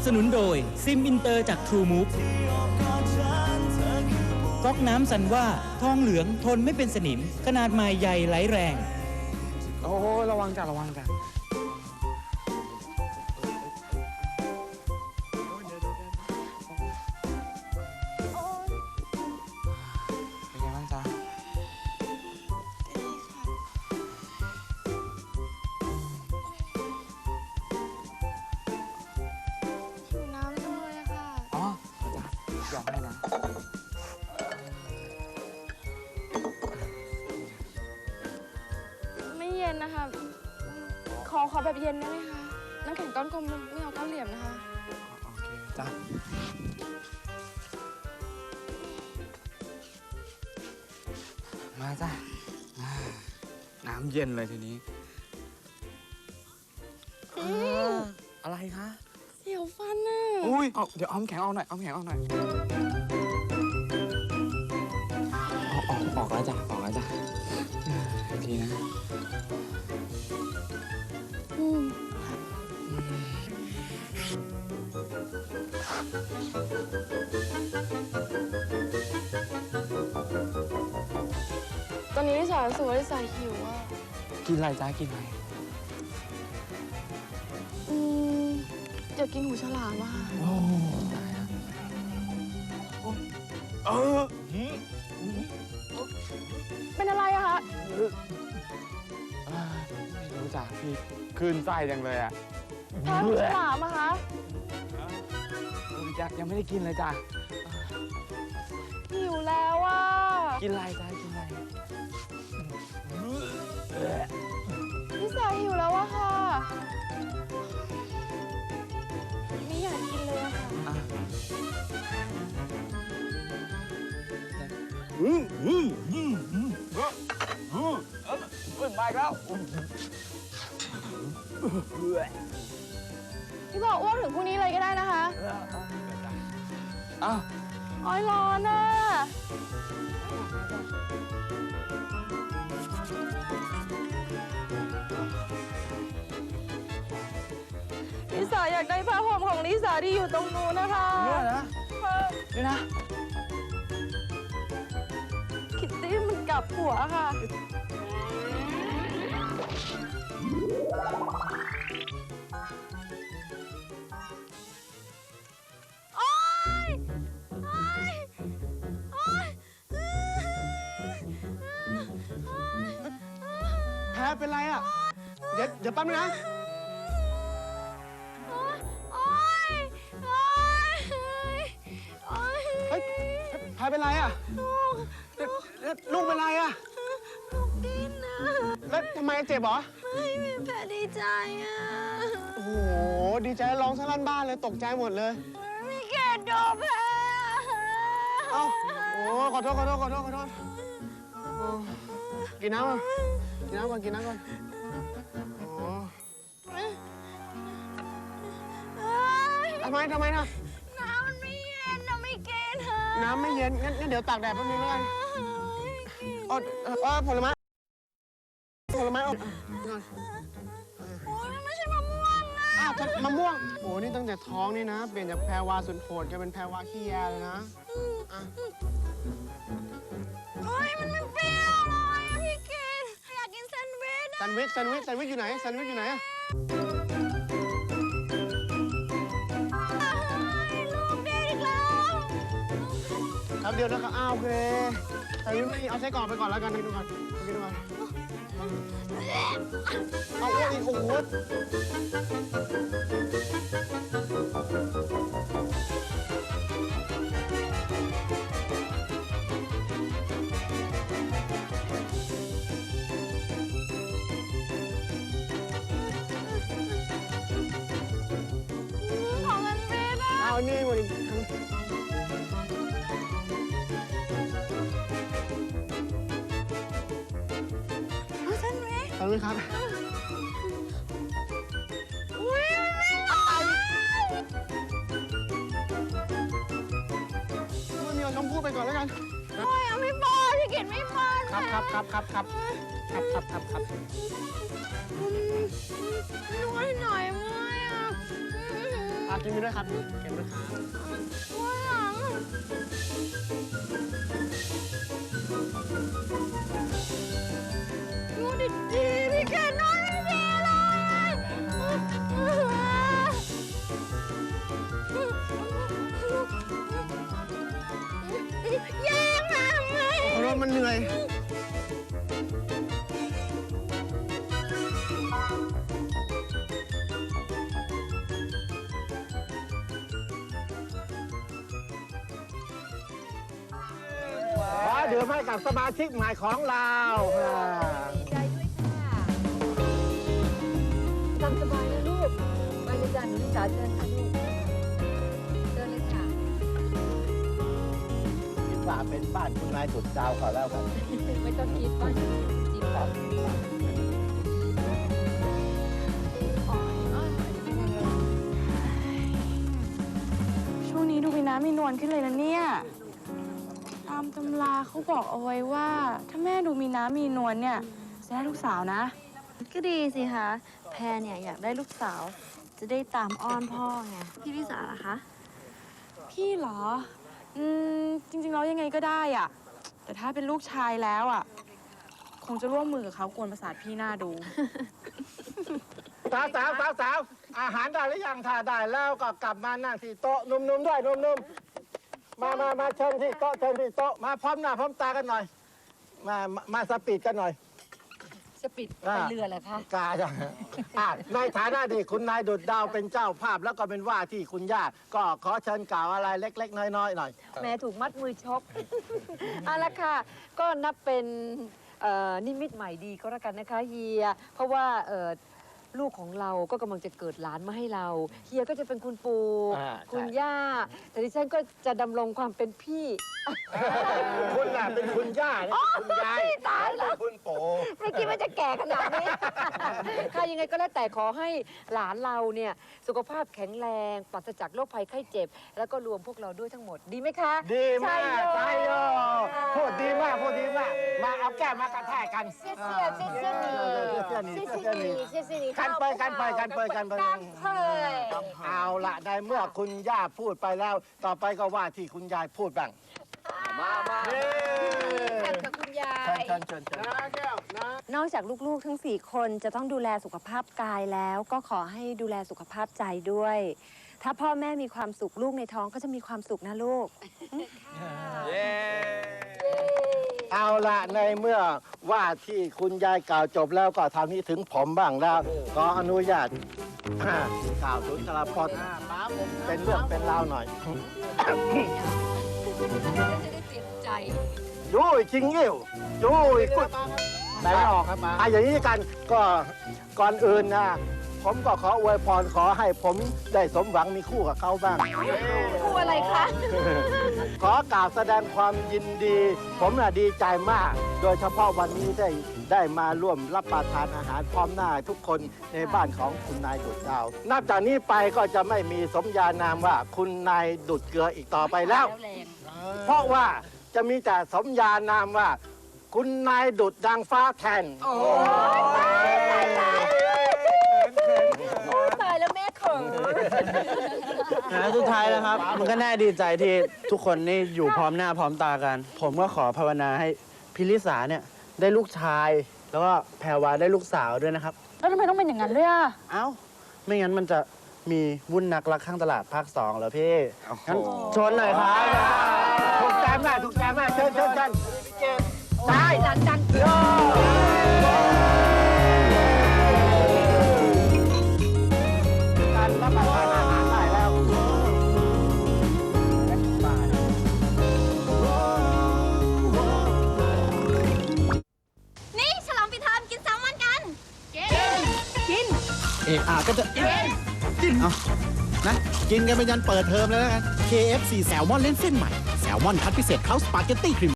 บสนุนโดยซิมอินเตอร์จาก True Move ก๊อกน้ำสันว่าทองเหลืองทนไม่เป็นสนิม ขนาดใหม่ใหญ่ไหลแรง โอ้ระวังจ้ะระวังจ้ะ อมให้นะไม่เย็นนะคะ ขอขอแบบเย็นได้ไหมคะ น้ำแข็งก้อนกลมไม่เอาก้อนเหลี่ยมนะคะ โอเคจ้ะมาจ้ะอ่าน้ำเย็นเลยทีนี้อ่าอะไรคะเสียวฟันน่ะ อุ้ยเอาเดี๋ยวเอาน้ำแข็งเอาหน่อยเอาน้ำแข็งเอาหน่อยออกออกออกแล้วจ้ะออกแล้วจ้ะอ่าอีกทีนะอืมตอนนี้ลิสารู้สึกว่าลิสาหิวอะกินอะไรจ้ากินอะไร อืมอยากกินหูฉลามอะโอ้ตายแล้วเออเป็นอะไรอะคะอ่าไม่รู้จ้ะพี่คลื่นไส้จังเลยอะแพ้หูฉลามอะคะเออยังยังไม่ได้กินเลยจ้ะ หิวแล้วอะกินอะไรจ้ากินอะไร ลิสาหิวแล้วอะค่ะ ไม่อยากกินเลยอะค่ะอะอืมอืมอืมอืมเอ้มาอีกแล้วพี่บอกอ้วกถึงพรุ่งนี้เลยก็ได้นะคะ อ้าว อ้อยร้อนอะ สาอยากได้ผ้าห่มของลิสาที่อยู่ตรงนู้นนะคะเนี่ยนะค่ะนี่นะ คิตตี้มันกลับหัวค่ะ โอ๊ย โอ๊ย โอ๊ยแพ้เป็นไรอะ เดี๋ยวเดี๋ยวแป๊บนึงนะ เฮ้ยแพ้เป็นไรอะลูกแล้วแล้วลูกเป็นไรอะ ลูกดิ้นนะแล้วทำไมเจ็บเหรอ ไม่มีแผลดีใจอะโอ้โห ดีใจร้องสลั่นบ้านเลยตกใจหมดเลย มีแกโดนแผลเอ้าโอ้ขอโทษขอโทษขอโทษขอโทษโอ้กินน้ำก่อนกินน้ำก่อนกินน้ำก่อนโอ้เอ้ยทำไมทำไมนะ นฮะน้ำไม่เย็นงั้นงั้นเดี๋ยวตากแดดแป๊บนึงแล้วกันไม่กินเออเออเออผลไม้ผลไม้เอาก่อนโอ๊ยมันไม่ใช่มะม่วงนะอ้าวมะม่วงโอ้นี่ตั้งแต่ท้องนี่นะ เปลี่ยนจากแพรวาสุดโหดกลายเป็นแพรวาขี้แยเลยนะอะโอ๊ยมันไม่เปรี้ยวเลยอะพี่กินอยากกินแซนด์วิชแซนด์วิชแซนด์วิชแซนด์วิชอยู่ไหนแซนด์วิชอยู่ไหนอะ ครับเดียวนะครับ อ้าวโอเคแซนด์วิชไม่มีเอาไส้กรอกไปก่อนแล้วกันกินดูก่อนกินดูก่อนเอาอ้วกอีกโอ้โหของแซนด์วิชอะเอานี่หมด ด์วิชแซนด์วิชครับ อุ้ยมันไม่ร้อนมันมีเอาชมพู่ไปก่อนแล้วกัน โอ้ยเอาไม่พอพี่กินไม่พอครับครับครับครับครับครับครับครับครับนวดหน่อยเมื่อยอะฝากกินไปด้วยครับเก็บด้วยครับว่าหลัง ขอดื่มให้กับสมาชิกใหม่ของเราอ่าใจด้วยค่ะตามสบายนะลูกไปเลยจ้ะหนูนิสาเชิญค่ะลูก ว่าเป็นบ้านคุณนายดุดดาวเขาแล้วกันไม่ต้องคิดว่าจริงของจริงค่ะช่วงนี้ดูมีน้ำมีนวลขึ้นเลยนะเนี่ย ตามตำราเขาบอกเอาไว้ว่า ถ้าแม่ดูมีน้ำมีนวลเนี่ย จะได้ลูกสาวนะ ก็ดีสิคะ แพรเนี่ยอยากได้ลูกสาว จะได้ตามอ้อนพ่อไง พี่พิสาล่ะคะ พี่เหรอ อืมจริงๆแล้วยังไงก็ได้อะแต่ถ้าเป็นลูกชายแล้วอะคงจะร่วมมือกับเขากวนประสาทพี่หน้าดู สาวสาวสาวสาวอาหารได้หรือยังถ้าได้แล้วก็กลับมานั่งที่โต๊ะนุ่มๆด้วยนุ่มๆมามามาเชิญที่โต๊ะเชิญที่โต๊ะมาพร้อมหน้าพร้อมตากันหน่อย มามามาสปีดกันหน่อย สปิดไปเรือเหรอคะ กาจ้ะอะในฐานะที่คุณนายดุดดาวเป็นเจ้าภาพแล้วก็เป็นว่าที่คุณย่า ก็ขอเชิญกล่าวอะไรเล็ก ๆ น้อยๆหน่อยแม่ถูกมัดมือชก เอาละค่ะ ก็นับเป็นเอ่อนิมิตใหม่ดีก็แล้วกันนะคะเฮีย เพราะว่าเอ่อ ลูกของเราก็กำลังจะเกิดหลานมาให้เรา เฮียก็จะเป็นคุณปู่อ่าใช่ คุณย่า แต่ดิฉันก็จะดำรงความเป็นพี่ คุณน่ะเป็นคุณย่านี่เป็นคุณยายตายแล้ว เป็นคุณโปไม่คิดว่าจะแก่ขนาดนี้ ค่ะยังไงก็แล้วแต่ขอให้หลานเราเนี่ยสุขภาพแข็งแรงปราศจากโรคภัยไข้เจ็บ แล้วก็รวมพวกเราด้วยทั้งหมดดีไหมคะดีมากใช่ใช่โยโยพูดดีมากพูดดีมาก มาเอาแก้วมากระแทกกันเสียเสียเสียเสียหนีเสียหนีเสียเสีเสียยหหนีนีเสียเสียหนีกันไปกันไปกันไปกันไปกันเผยเอาละในเมื่อคุณย่าพูดไปแล้ว ต่อไปก็ว่าที่คุณยายพูดบ้างมามาเย้กั นกับคุณยาเชิญย เชิญเชิญเชิญนะแก้วนะนอกจากลูกๆ ทั้ง 4 คนจะต้องดูแลสุขภาพกายแล้ว ก็ขอให้ดูแลสุขภาพใจด้วย ถ้าพ่อแม่มีความสุขลูกในท้องก็จะมีความสุขนะลูก เอาละในเมื่อว่าที่คุณยายกล่าวจบแล้วก็ทำนี้ถึงผมบ้างแล้ว ก็อนุญาต กล่าวสุนทรพจน์เป็นเรื่องเป็นราวหน่อย จะได้เตรียมใจ ยุ้ยจริงยิ่วยุ้ยกุดแต่ไม่ออกครับมาอะอย่างนี้กันก็ก่อนอื่นนะ ผมก็ขออวยพรขอให้ผมได้สมหวังมีคู่กับเขาบ้าง คู่อะไรคะ ขอกล่าวแสดงความยินดี ผมน่ะดีใจมาก โดยเฉพาะวันนี้ได้ได้มาร่วมรับประทานอาหารพร้อมหน้าทุกคนในบ้านของคุณนายดุดดาว นับจากนี้ไปก็จะไม่มีสมญานามว่าคุณนายดุดเกลืออีกต่อไปแล้วแรงเพราะว่า จะมีแต่สมญานามว่า คุณนายดุดดังฟ้าแทนโอ้ยตายตายตายโอ้ยตายแล้วแม่เขินนะสุดท้ายนะครับ มันก็น่าดีใจที่ทุกคนนี่อยู่พร้อมหน้าพร้อมตากัน ผมก็ขอภาวนาให้พิลิสาเนี่ยได้ลูกชาย แล้วก็แพรวาได้ลูกสาวด้วยนะครับ แล้วทำไมต้องเป็นอย่างนั้นด้วยอะเอ้า ไม่งั้นมันจะมีวุ่นนักรักข้างตลาดภาคสองเหรอพี่งั้นชนหน่อยครับถูก ใจมากถูกใจมากเชิญเชิญเชิญได้ดังดังการรับประทานอาหารได้แล้วนี่ฉลองปิดเทอมกินแซลมอนกันเอกอาก็จะกินกินเอานะ กินกันไปยันเปิดเทอมเลยแล้วกัน KFC แซลมอนเล่นเส้นใหม่แซ ลมอนคัดพิเศษเขาสปาเกตตี้ครีม